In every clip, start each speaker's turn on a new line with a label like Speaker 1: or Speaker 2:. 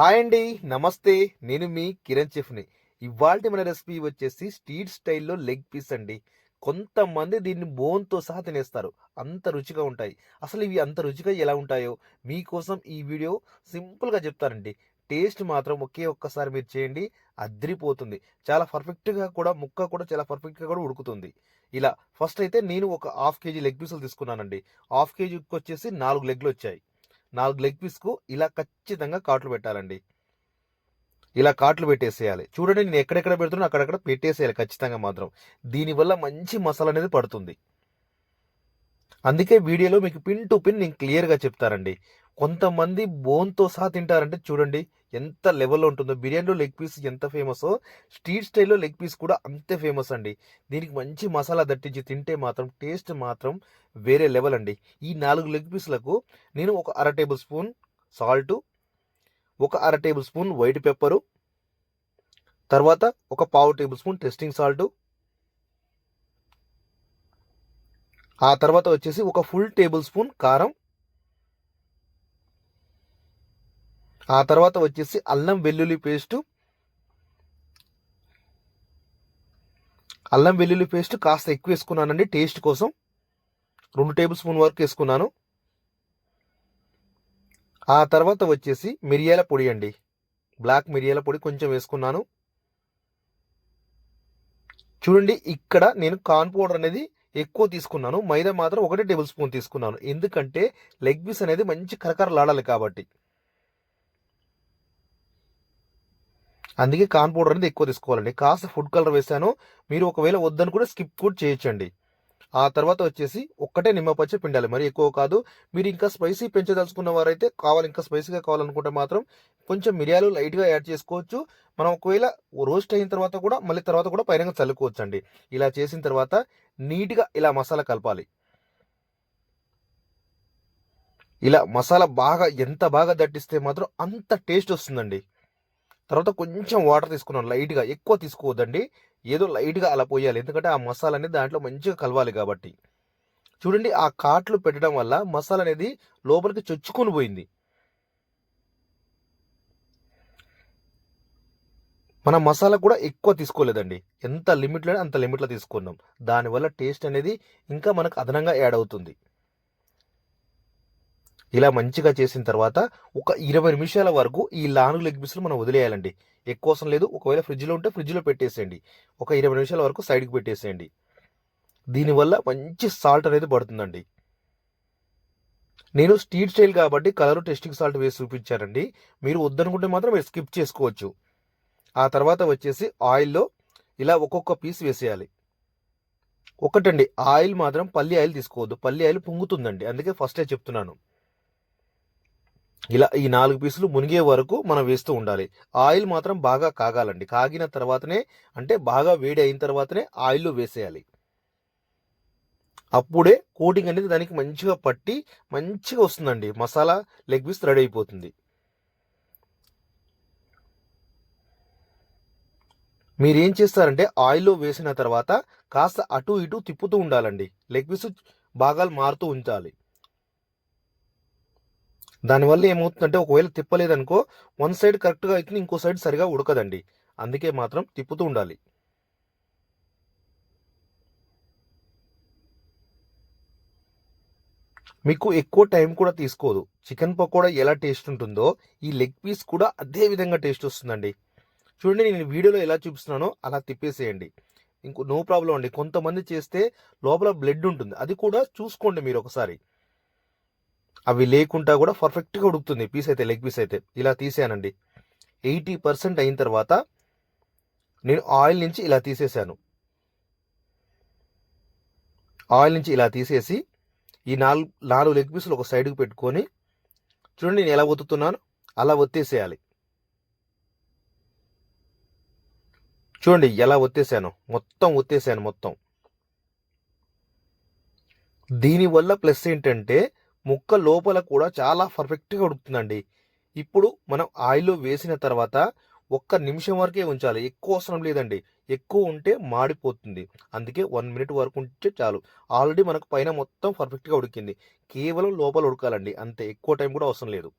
Speaker 1: Hi అండి నమస్తే. నేను మీ కిరణ్ చెఫ్ని. ఇవాళ మన రెసిపీ వచ్చేసి స్ట్రీట్ స్టైల్లో లెగ్ పీస్ అండి. కొంతమంది దీన్ని బోన్తో సహా తినేస్తారు. అంత రుచిగా ఉంటాయి. అసలు ఇవి అంత రుచిగా ఎలా ఉంటాయో మీకోసం ఈ వీడియో సింపుల్గా చెప్తానండి. టేస్ట్ మాత్రం ఒకే ఒక్కసారి మీరు చేయండి అద్రిపోతుంది. చాలా పర్ఫెక్ట్గా కూడా ముక్క కూడా చాలా పర్ఫెక్ట్గా కూడా ఉడుకుతుంది. ఇలా ఫస్ట్ అయితే నేను ఒక హాఫ్ కేజీ లెగ్ పీసులు తీసుకున్నానండి. హాఫ్ కేజీకి వచ్చేసి నాలుగు లెగ్లు వచ్చాయి. నాలుగు లెగ్ పీస్కు ఇలా ఖచ్చితంగా కాట్లు పెట్టాలండి. ఇలా కాట్లు పెట్టేసేయాలి. చూడండి నేను ఎక్కడెక్కడ పెడుతున్నా అక్కడక్కడ పెట్టేసేయాలి ఖచ్చితంగా మాత్రం. దీనివల్ల మంచి మసాలా అనేది పడుతుంది. అందుకే వీడియోలో మీకు పిన్ టు పిన్ నేను క్లియర్గా చెప్తానండి. కొంతమంది బోన్తో సహా తింటారంటే చూడండి ఎంత లెవెల్లో ఉంటుందో బిర్యానీలో లెగ్ పీస్ ఎంత ఫేమసో స్ట్రీట్ స్టైల్లో లెగ్ పీస్ కూడా అంతే ఫేమస్ అండి. దీనికి మంచి మసాలా దట్టించి తింటే మాత్రం టేస్ట్ మాత్రం వేరే లెవెల్ అండి. ఈ నాలుగు లెగ్ పీస్లకు నేను ఒక అర టేబుల్ స్పూన్ సాల్టు ఒక అర టేబుల్ స్పూన్ వైట్ పెప్పరు తర్వాత ఒక పావు టేబుల్ స్పూన్ టెస్టింగ్ సాల్టు ఆ తర్వాత వచ్చేసి ఒక ఫుల్ టేబుల్ స్పూన్ కారం ఆ తర్వాత వచ్చేసి అల్లం వెల్లుల్లి పేస్టు. అల్లం వెల్లుల్లి పేస్ట్ కాస్త ఎక్కువ వేసుకున్నానండి టేస్ట్ కోసం. రెండు టేబుల్ స్పూన్ వరకు వేసుకున్నాను. ఆ తర్వాత వచ్చేసి మిరియాల పొడి అండి. బ్లాక్ మిరియాల పొడి కొంచెం వేసుకున్నాను. చూడండి ఇక్కడ నేను కార్న్ పౌడర్ అనేది ఎక్కువ తీసుకున్నాను. మైదా మాత్రం ఒకటే టేబుల్ స్పూన్ తీసుకున్నాను. ఎందుకంటే లెగ్ పీస్ అనేది మంచి కరకరలాడాలి కాబట్టి. అందుకే కార్న్ పౌడర్ అనేది ఎక్కువ తీసుకోవాలండి. కాస్త ఫుడ్ కలర్ వేసాను మీరు ఒకవేళ వద్దని కూడా స్కిప్ కూడా చేయొచ్చండి. ఆ తర్వాత వచ్చేసి ఒక్కటే నిమ్మపచ్చ పిండాలి. మరి ఎక్కువ కాదు. మీరు ఇంకా స్పైసీ పెంచదలుచుకున్న వారైతే కావాలి. ఇంకా స్పైసీగా కావాలనుకుంటే మాత్రం కొంచెం మిరియాలు లైట్గా యాడ్ చేసుకోవచ్చు. మనం ఒకవేళ రోస్ట్ అయిన తర్వాత కూడా మళ్ళీ తర్వాత కూడా పైన చల్లుకోవచ్చు అండి ఇలా చేసిన తర్వాత నీట్గా ఇలా మసాలా కలపాలి. ఇలా మసాలా బాగా ఎంత బాగా దట్టిస్తే మాత్రం అంత టేస్ట్ వస్తుందండి. తర్వాత కొంచెం వాటర్ తీసుకున్నాను లైట్గా. ఎక్కువ తీసుకోవద్దండి. ఏదో లైట్గా అలా పోయాలి. ఎందుకంటే ఆ మసాలా అనేది దాంట్లో మంచిగా కలవాలి కాబట్టి. చూడండి ఆ కాట్లు పెట్టడం వల్ల మసాలా అనేది లోపలికి చొచ్చుకొని పోయింది. మన మసాలా కూడా ఎక్కువ తీసుకోలేదండి. ఎంత లిమిట్లో అంత లిమిట్లో తీసుకున్నాం. దానివల్ల టేస్ట్ అనేది ఇంకా మనకు అదనంగా యాడ్ అవుతుంది. ఇలా మంచిగా చేసిన తర్వాత ఒక ఇరవై నిమిషాల వరకు ఈ లాను లెగ్ పీసులు మనం వదిలేయాలండి. ఎక్కువ అవసరం లేదు. ఒకవేళ ఫ్రిడ్జ్లో ఉంటే ఫ్రిడ్జ్లో పెట్టేసేయండి. ఒక ఇరవై నిమిషాల వరకు సైడ్కి పెట్టేసేయండి. దీనివల్ల మంచి సాల్ట్ అనేది పడుతుందండి. నేను స్ట్రీట్ స్టైల్ కాబట్టి కలర్ టెస్టింగ్ సాల్ట్ వేసి చూపించానండి. మీరు వద్దనుకుంటే మాత్రం మీరు స్కిప్ చేసుకోవచ్చు. ఆ తర్వాత వచ్చేసి ఆయిల్లో ఇలా ఒక్కొక్క పీస్ వేసేయాలి. ఒకటండి ఆయిల్ మాత్రం పల్లి ఆయిల్ తీసుకోవద్దు. పల్లి ఆయిల్ పొంగుతుందండి. అందుకే ఫస్టే చెప్తున్నాను. ఇలా ఈ నాలుగు పీసులు మునిగే వరకు మనం వేస్తూ ఉండాలి. ఆయిల్ మాత్రం బాగా కాగాలండి. కాగిన తర్వాతనే అంటే బాగా వేడి అయిన తర్వాతనే ఆయిల్లో వేసేయాలి. అప్పుడే కోటింగ్ అనేది దానికి మంచిగా పట్టి మంచిగా వస్తుందండి. మసాలా లెగ్ పీస్ రెడీ అయిపోతుంది. మీరు ఏం చేస్తారంటే ఆయిల్లో వేసిన తర్వాత కాస్త అటు ఇటు తిప్పుతూ ఉండాలండి. లెగ్ పీస్ భాగాలు మారుతూ ఉంచాలి. దానివల్ల ఏమవుతుందంటే ఒకవేళ తిప్పలేదనుకో వన్ సైడ్ కరెక్ట్గా అయితే ఇంకో సైడ్ సరిగా ఉడకదండి. అందుకే మాత్రం తిప్పుతూ ఉండాలి. మీకు ఎక్కువ టైం కూడా తీసుకోదు. చికెన్ పకోడా ఎలా టేస్ట్ ఉంటుందో ఈ లెగ్ పీస్ కూడా అదే విధంగా టేస్ట్ వస్తుందండి. చూడండి నేను వీడియోలో ఎలా చూపిస్తున్నానో అలా తిప్పేసేయండి. ఇంకో నో ప్రాబ్లం అండి. కొంతమంది చేస్తే లోపల బ్లడ్ ఉంటుంది. అది కూడా చూసుకోండి మీరు ఒకసారి. అవి లేకుండా కూడా పర్ఫెక్ట్గా ఉడుకుతుంది. పీస్ అయితే లెగ్ పీస్ అయితే. ఇలా తీసానండి. ఎయిటీ పర్సెంట్ అయిన తర్వాత నేను ఆయిల్ నుంచి ఇలా తీసేసాను. ఆయిల్ నుంచి ఇలా తీసేసి ఈ నాలుగు నాలుగు లెగ్ పీసులు ఒక సైడ్కి పెట్టుకొని చూడండి నేను ఎలా ఒత్తుతున్నాను? అలా ఒత్తేసేయాలి. చూడండి ఎలా ఒత్తేసాను. మొత్తం ఒత్తేసాను మొత్తం. దీనివల్ల ప్లస్ ఏంటంటే ముక్క లోపల కూడా చాలా పర్ఫెక్ట్గా ఉడుకుతుందండి. ఇప్పుడు మనం ఆయిల్లో వేసిన తర్వాత ఒక్క నిమిషం వరకే ఉంచాలి. ఎక్కువ అవసరం లేదండి. ఎక్కువ ఉంటే మాడిపోతుంది. అందుకే వన్ మినిట్ వరకు ఉంటే చాలు. ఆల్రెడీ మనకు పైన మొత్తం పర్ఫెక్ట్గా ఉడికింది. కేవలం లోపల ఉడకాలండి. అంతే. ఎక్కువ టైం కూడా అవసరం లేదు.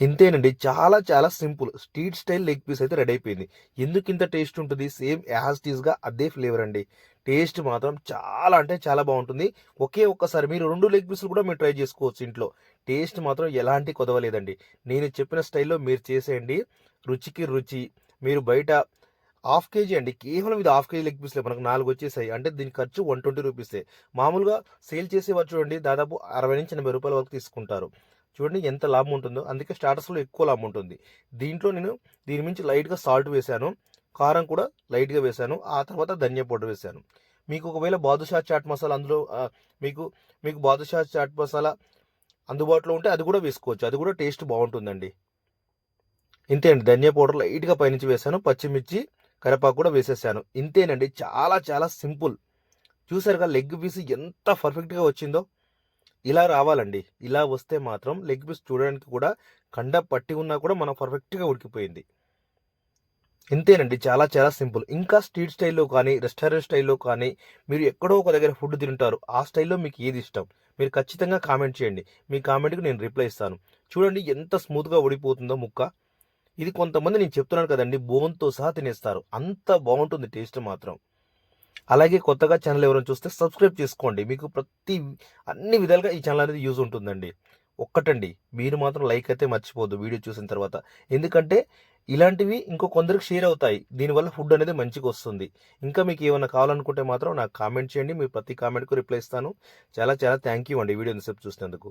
Speaker 1: ఇంతేనండి. చాలా చాలా simple. Street style leg piece అయితే రెడీ అయిపోయింది. ఎందుకు ఇంత టేస్ట్ ఉంటుంది? సేమ్ యాజ్ టీస్గా అదే ఫ్లేవర్ అండి. టేస్ట్ మాత్రం చాలా అంటే చాలా బాగుంటుంది. ఒకే ఒక్కసారి మీరు రెండు లెగ్ పీసులు కూడా మీరు ట్రై చేసుకోవచ్చు ఇంట్లో. టేస్ట్ మాత్రం ఎలాంటి కొదవలేదండి. నేను చెప్పిన స్టైల్లో మీరు చేసేయండి. రుచికి రుచి. మీరు బయట హాఫ్ కేజీ అండి. కేవలం ఇది హాఫ్ కేజీ లెగ్ పీస్లే మనకు నాలుగు వచ్చేసాయి. అంటే దీని ఖర్చు వన్ ట్వంటీ రూపీసే మామూలుగా సేల్ చేసేవారు చూడండి దాదాపు అరవై నుంచి ఎనభై రూపాయల వరకు తీసుకుంటారు. చూడండి ఎంత లాభం ఉంటుందో. అందుకే స్టార్టర్స్లో ఎక్కువ లాభం ఉంటుంది. దీంట్లో నేను దీని మించి లైట్గా సాల్ట్ వేశాను. కారం కూడా లైట్గా వేశాను ఆ తర్వాత ధనియా పౌడర్ వేశాను మీకు ఒకవేళ బాదుషా చాట్ మసాలా అందులో మీకు మీకు బాదుషా చాట్ మసాలా అందుబాటులో ఉంటే అది కూడా వేసుకోవచ్చు. అది కూడా టేస్ట్ బాగుంటుందండి. ఇంతే అండి. ధనియా పౌడర్ లైట్గా పైనుంచి వేశాను పచ్చిమిర్చి కరివేపాకు కూడా వేసేసాను. ఇంతేనండి. చాలా చాలా సింపుల్. చూసారుగా లెగ్ పీస్ ఎంత పర్ఫెక్ట్గా వచ్చిందో. ఇలా రావాలండి. ఇలా వస్తే మాత్రం లెగ్ పీస్ చూడడానికి కూడా కండ పట్టి ఉన్నా కూడా మనం పర్ఫెక్ట్గా ఉడికిపోయింది. ఇంతేనండి. చాలా చాలా సింపుల్. ఇంకా స్ట్రీట్ స్టైల్లో కానీ రెస్టారెంట్ స్టైల్లో కానీ మీరు ఎక్కడో ఒక దగ్గర ఫుడ్ తింటారు. ఆ స్టైల్లో మీకు ఏది ఇష్టం? మీరు ఖచ్చితంగా కామెంట్ చేయండి. మీ కామెంట్కి నేను రిప్లై ఇస్తాను. చూడండి ఎంత స్మూత్గా ఉడిపోతుందో ముక్క. ఇది కొంతమంది నేను చెప్తున్నాను కదండి బోన్తో సహా తినేస్తారు. అంత బాగుంటుంది టేస్ట్ మాత్రం. అలాగే కొత్తగా ఛానల్ ఎవరైనా చూస్తే సబ్స్క్రైబ్ చేసుకోండి. మీకు ప్రతి అన్ని విధాలుగా ఈ ఛానల్ అనేది యూజ్ ఉంటుందండి. ఒక్కటండి. మీరు మాత్రం లైక్ అయితే మర్చిపోద్దు వీడియో చూసిన తర్వాత. ఎందుకంటే ఇలాంటివి ఇంకో కొందరికి షేర్ అవుతాయి. దీనివల్ల ఫుడ్ అనేది మంచిగా వస్తుంది. ఇంకా మీకు ఏమైనా కావాలనుకుంటే మాత్రం నాకు కామెంట్ చేయండి. మీ ప్రతి కామెంట్కు రిప్లై ఇస్తాను. చాలా చాలా థ్యాంక్ యూ అండి వీడియో ఇంతసేపు చూసినందుకు.